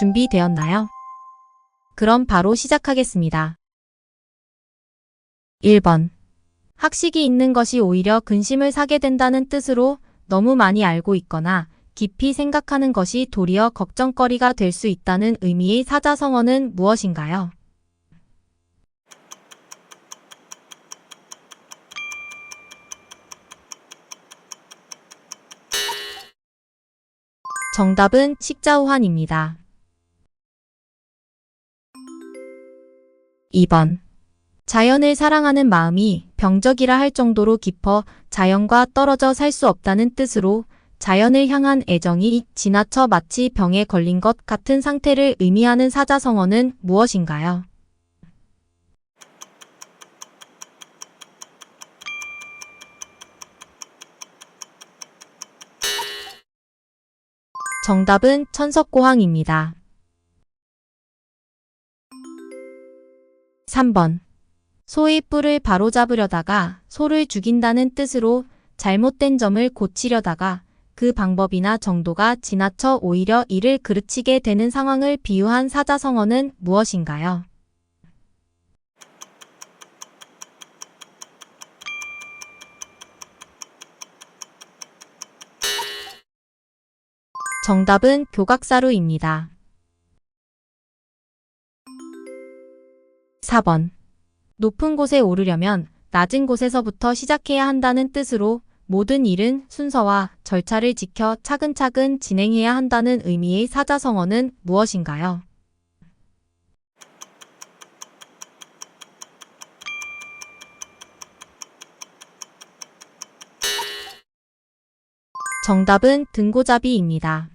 준비되었나요? 그럼 바로 시작하겠습니다. 1번. 학식이 있는 것이 오히려 근심을 사게 된다는 뜻으로 너무 많이 알고 있거나 깊이 생각하는 것이 도리어 걱정거리가 될 수 있다는 의미의 사자성어는 무엇인가요? 정답은 식자호환입니다. 2번. 자연을 사랑하는 마음이 병적이라 할 정도로 깊어 자연과 떨어져 살 수 없다는 뜻으로 자연을 향한 애정이 지나쳐 마치 병에 걸린 것 같은 상태를 의미하는 사자성어는 무엇인가요? 정답은 천석고항입니다. 3번. 소의 뿔을 바로잡으려다가 소를 죽인다는 뜻으로 잘못된 점을 고치려다가 그 방법이나 정도가 지나쳐 오히려 이를 그르치게 되는 상황을 비유한 사자성어는 무엇인가요? 정답은 교각사루입니다. 4번. 높은 곳에 오르려면 낮은 곳에서부터 시작해야 한다는 뜻으로 모든 일은 순서와 절차를 지켜 차근차근 진행해야 한다는 의미의 사자성어는 무엇인가요? 정답은 등고잡이입니다.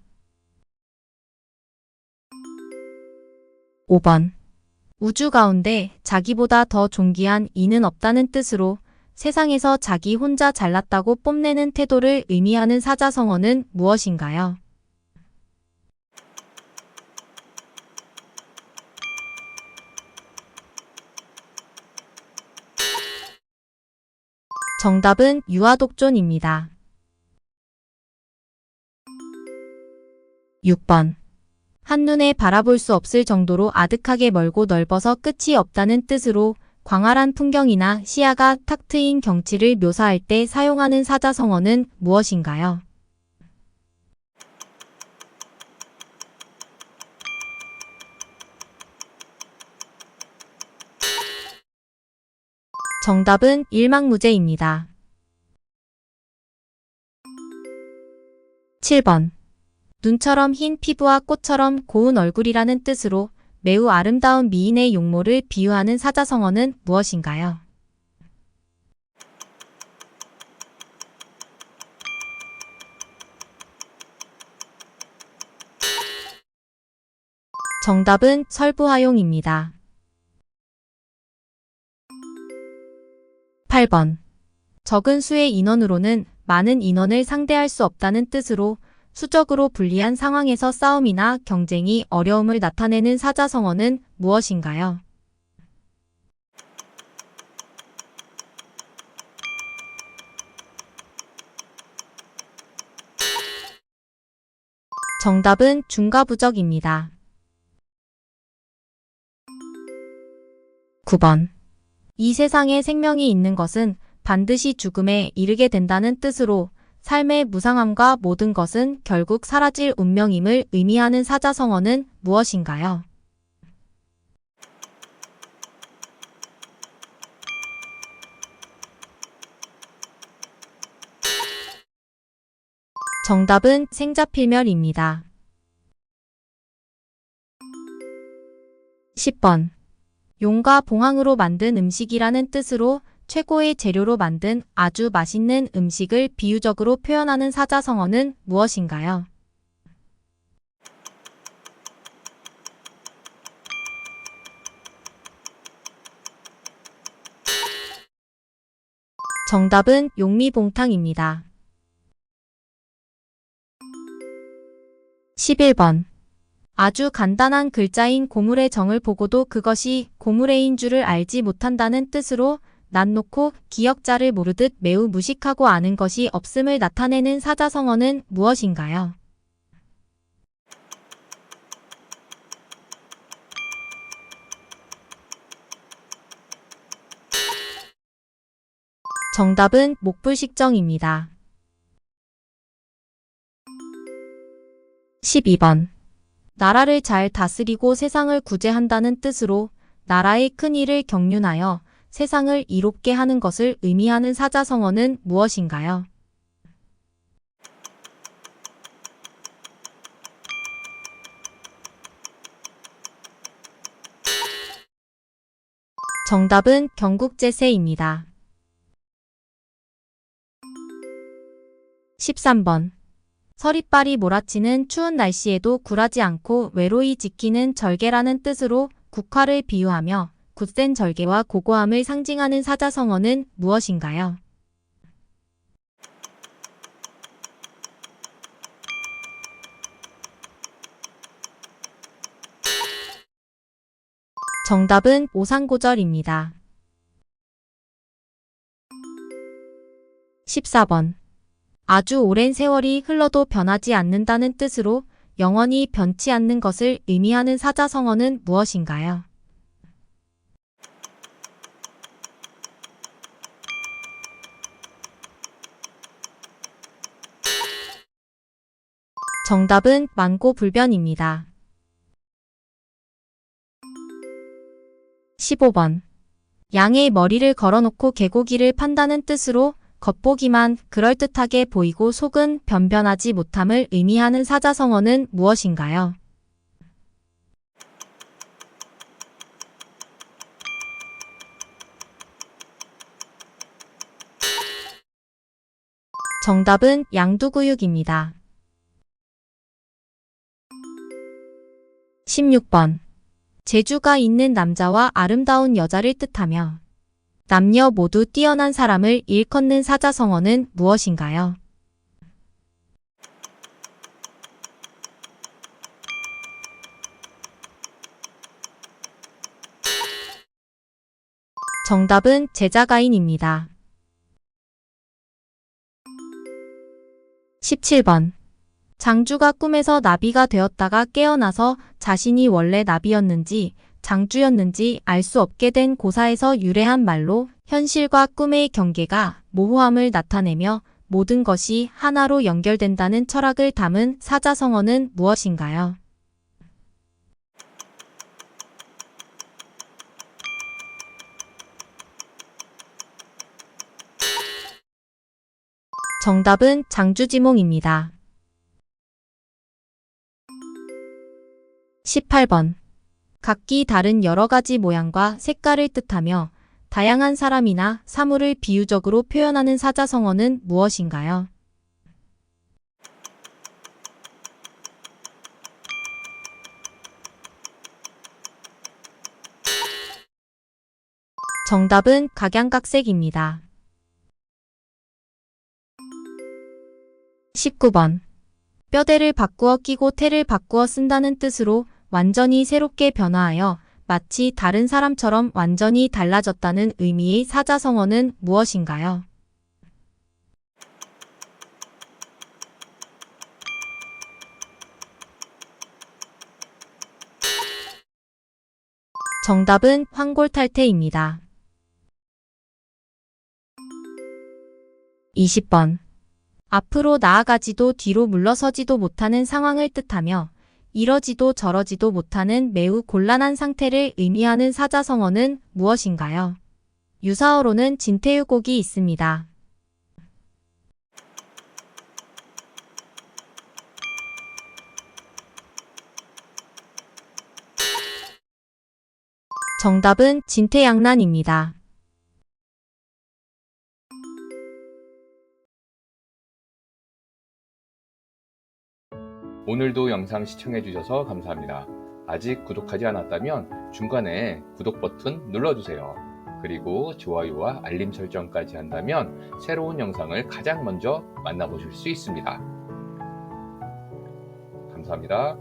5번. 우주 가운데 자기보다 더 존귀한 이는 없다는 뜻으로 세상에서 자기 혼자 잘났다고 뽐내는 태도를 의미하는 사자성어는 무엇인가요? 정답은 유아독존입니다. 6번. 한눈에 바라볼 수 없을 정도로 아득하게 멀고 넓어서 끝이 없다는 뜻으로 광활한 풍경이나 시야가 탁 트인 경치를 묘사할 때 사용하는 사자성어는 무엇인가요? 정답은 일망무제입니다. 7번. 눈처럼 흰 피부와 꽃처럼 고운 얼굴이라는 뜻으로 매우 아름다운 미인의 용모를 비유하는 사자성어는 무엇인가요? 정답은 설부하용입니다. 8번. 적은 수의 인원으로는 많은 인원을 상대할 수 없다는 뜻으로 수적으로 불리한 상황에서 싸움이나 경쟁이 어려움을 나타내는 사자성어는 무엇인가요? 정답은 중가부적입니다. 9번. 이 세상에 생명이 있는 것은 반드시 죽음에 이르게 된다는 뜻으로 삶의 무상함과 모든 것은 결국 사라질 운명임을 의미하는 사자성어는 무엇인가요? 정답은 생자필멸입니다. 10번. 용과 봉황으로 만든 음식이라는 뜻으로 최고의 재료로 만든 아주 맛있는 음식을 비유적으로 표현하는 사자성어는 무엇인가요? 정답은 용미봉탕입니다. 11번. 아주 간단한 글자인 고물의 정을 보고도 그것이 고물의인 줄을 알지 못한다는 뜻으로 난 놓고 기역자를 모르듯 매우 무식하고 아는 것이 없음을 나타내는 사자성어는 무엇인가요? 정답은 목불식정입니다. 12번 나라를 잘 다스리고 세상을 구제한다는 뜻으로 나라의 큰 일을 경륜하여 세상을 이롭게 하는 것을 의미하는 사자성어는 무엇인가요? 정답은 경국제세입니다. 13번. 서리빨이 몰아치는 추운 날씨에도 굴하지 않고 외로이 지키는 절개라는 뜻으로 국화를 비유하며 굳센 절개와 고고함을 상징하는 사자성어는 무엇인가요? 정답은 오상고절입니다. 14번. 아주 오랜 세월이 흘러도 변하지 않는다는 뜻으로 영원히 변치 않는 것을 의미하는 사자성어는 무엇인가요? 정답은 만고불변입니다. 15번. 양의 머리를 걸어놓고 개고기를 판다는 뜻으로 겉보기만 그럴듯하게 보이고 속은 변변하지 못함을 의미하는 사자성어는 무엇인가요? 정답은 양두구육입니다. 16번. 재주가 있는 남자와 아름다운 여자를 뜻하며 남녀 모두 뛰어난 사람을 일컫는 사자성어는 무엇인가요? 정답은 제자가인입니다. 17번. 장주가 꿈에서 나비가 되었다가 깨어나서 자신이 원래 나비였는지 장주였는지 알 수 없게 된 고사에서 유래한 말로 현실과 꿈의 경계가 모호함을 나타내며 모든 것이 하나로 연결된다는 철학을 담은 사자성어는 무엇인가요? 정답은 장주지몽입니다. 18번. 각기 다른 여러 가지 모양과 색깔을 뜻하며 다양한 사람이나 사물을 비유적으로 표현하는 사자성어는 무엇인가요? 정답은 각양각색입니다. 19번. 뼈대를 바꾸어 끼고 태를 바꾸어 쓴다는 뜻으로 완전히 새롭게 변화하여 마치 다른 사람처럼 완전히 달라졌다는 의미의 사자성어는 무엇인가요? 정답은 황골탈퇴입니다. 20번. 앞으로 나아가지도 뒤로 물러서지도 못하는 상황을 뜻하며 이러지도 저러지도 못하는 매우 곤란한 상태를 의미하는 사자성어는 무엇인가요? 유사어로는 진태유곡이 있습니다. 정답은 진태양난입니다. 오늘도 영상 시청해주셔서 감사합니다. 아직 구독하지 않았다면 중간에 구독 버튼 눌러주세요. 그리고 좋아요와 알림 설정까지 한다면 새로운 영상을 가장 먼저 만나보실 수 있습니다. 감사합니다.